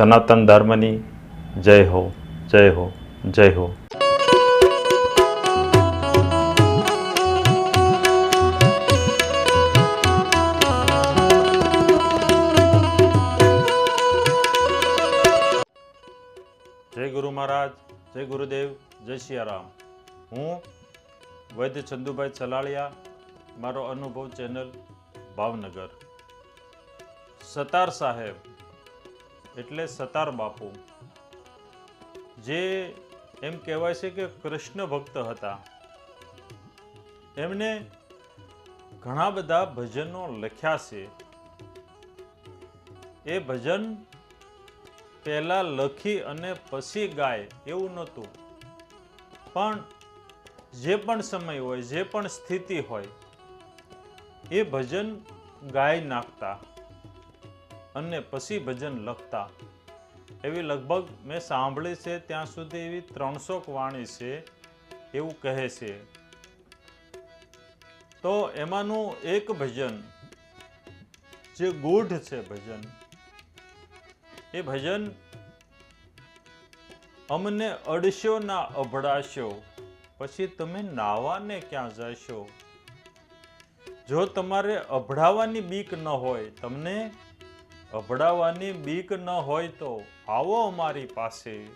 સનાતન ધર્મની જય હો જય હો જય હો જય ગુરુ મહારાજ જય ગુરુદેવ જય સિયારામ હું વૈદ્ય ચંદુભાઈ ચલાળિયા મારો અનુભવ ચેનલ ભાવનગર સતાર સાહેબ એટલે સતાર બાપુ. જે એમ કહેવાય છે કે કૃષ્ણ ભક્ત હતા. એમને ઘણા બધા ભજનો લખ્યા છે. એ ભજન પહેલા લખી અને પછી ગાય એવું નહોતું. પણ જે પણ સમય હોય, જે પણ સ્થિતિ હોય, એ ભજન ગાઈ નાખતા. અને પછી ભજન લખતા. એવી લગભગ મેં સાંભળી છે ત્યાં સુધી એવી ત્રણસો વાણી છે, એવું કહે છે. તો એમાંનું એક ભજન, જે ગૂઢ છે ભજન, એ ભજન અમને અડશો ના અભડાશો, પછી તમે નાવાને ક્યાં જશો? જો તમારે અભડાવાની બીક ન હોય, તમને અભડાવાની બીક ન હોય તો આવો અમારી પાસે.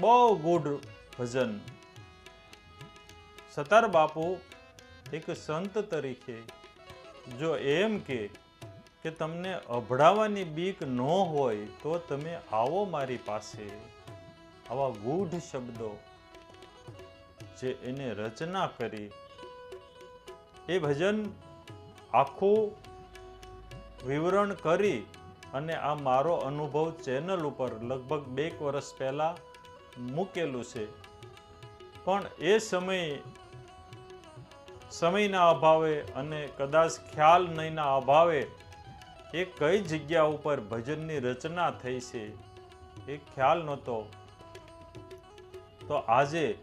બહુ ગુડ ભજન. સતાર બાપુ એક સંત તરીકે, જો એમ કે કે તમને અભડાવાની બીક ન હોય તો તમે આવો મારી પાસે. આવા ગૂઢ શબ્દો જે એને રચના કરી. એ ભજન આખું વિવરણ કરી અને આ મારો અનુભવ ચેનલ ઉપર લગભગ બે વર્ષ પહેલા મૂકેલું છે. પણ એ સમયે, સમયના અભાવે અને કદાચ ખ્યાલ નહીંના અભાવે એ કઈ જગ્યા ઉપર ભજનની રચના થઈ છે એ ખ્યાલ નહોતો. તો આજે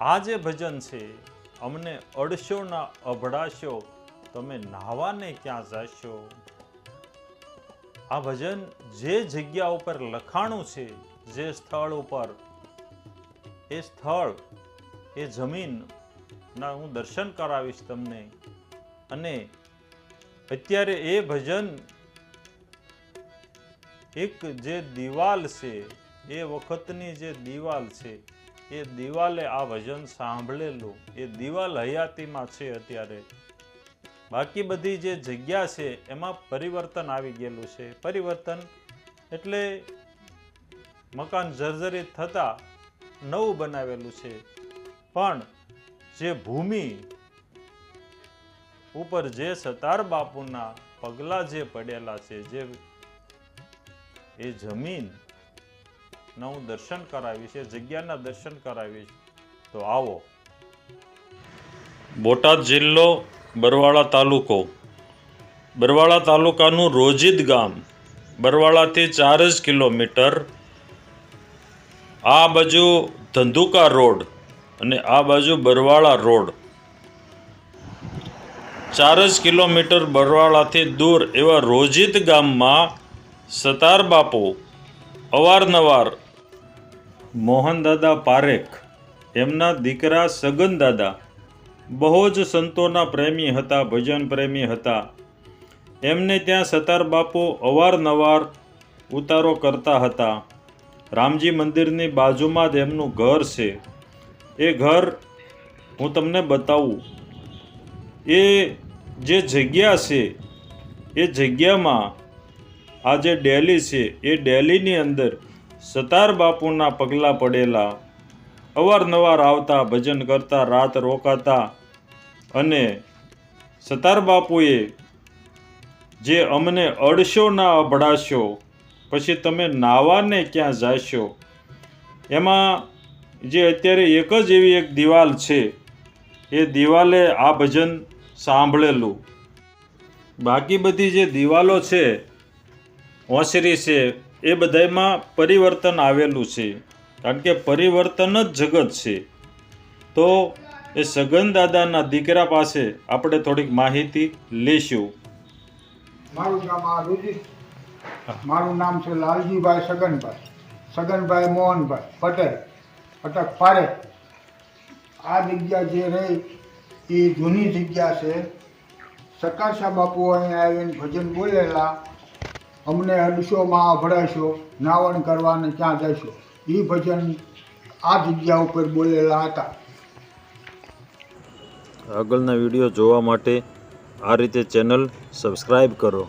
આ જે ભજન છે. અમને અડશો ના અભડાશો તમે નાહવાને ક્યાં જાશો? આ ભજન જે જગ્યા ઉપર લખાણું છે, જે સ્થળ ઉપર, એ સ્થળ, એ જમીન ના હું દર્શન કરાવીશ તમને. અને અત્યારે એ ભજન એક જે દિવાલ છે, એ વખતની જે દિવાલ છે, એ દિવાલે આ ભજન સાંભળેલું. એ દિવાલ હયાતીમાં છે અત્યારે. બાકી બધી જે જગ્યા છે, એમાં પરિવર્તન આવી ગયેલું છે. પરિવર્તન એટલે મકાન જર્જરિત થતાં નવું બનાવેલું છે. પણ જે ભૂમિ ઉપર જે સતાર બાપુના પગલા જે પડેલા છે, જે એ જમીન ના હું દર્શન કરાવીશ એ જગ્યાના દર્શન કરાવીશ તો આવો. બોટાદ જિલ્લો બરવાળા તાલુકો. બરવાળા તાલુકાનું રોજિદ ગામ. બરવાળાથી ચાર જ કિલોમીટર. આ બાજુ ધંધુકા રોડ અને આ બાજુ બરવાળા રોડ. ચાર જ કિલોમીટર બરવાળાથી દૂર એવા રોજિત ગામમાં સતાર બાપુ, અવારનવાર મોહનદાદા પારેખ, એમના દીકરા સગન દાદા બહુ જ સંતોના પ્રેમી હતા, ભજન પ્રેમી હતા. એમને ત્યાં સતાર બાપુ અવારનવાર ઉતારો કરતા હતા. રામજી મંદિરની બાજુમાં જ એમનું ઘર છે. એ ઘર હું તમને બતાવું. એ જે જગ્યા છે, એ જગ્યામાં આ જે ડેલી છે. એ ડેલીની અંદર સતાર બાપુના પગલાં પડેલા અવારનવાર આવતા, ભજન કરતા, રાત રોકાતા અને સતાર બાપુએ જે અમને અડશો ના અભડાશો, પછી તમે નાવાને ક્યાં જાશો? એમાં જે અત્યારે એક જ એવી એક દિવાલ છે, એ દિવાલે આ ભજન સાંભળેલું. બાકી બધી જે દિવાલો છે, ઓસરી છે, એ બધામાં પરિવર્તન આવેલું છે. કારણ કે પરિવર્તન જ જગત છે. તો એ સગન દાદાના દીકરા પાસે આપણે થોડીક માહિતી લઈશું મારું નામ આ રુજિત મારું નામ છે લાલજીભાઈ સગનભાઈ. સગનભાઈ મોહનભાઈ પટેલ અટક પારેખ. આ જગ્યા જે રહી એ જૂની જગ્યા છે. સકાશા બાપુ અહીંયા આવીને ભજન બોલેલા. અમને અડશોમાં ભરાશો નાવણ કરવાને ક્યાં જશો? એ ભજન આ જગ્યા ઉપર બોલેલા હતા. આગળના વીડિયો જોવા માટે આ રીતે ચેનલ સબસ્ક્રાઈબ કરો.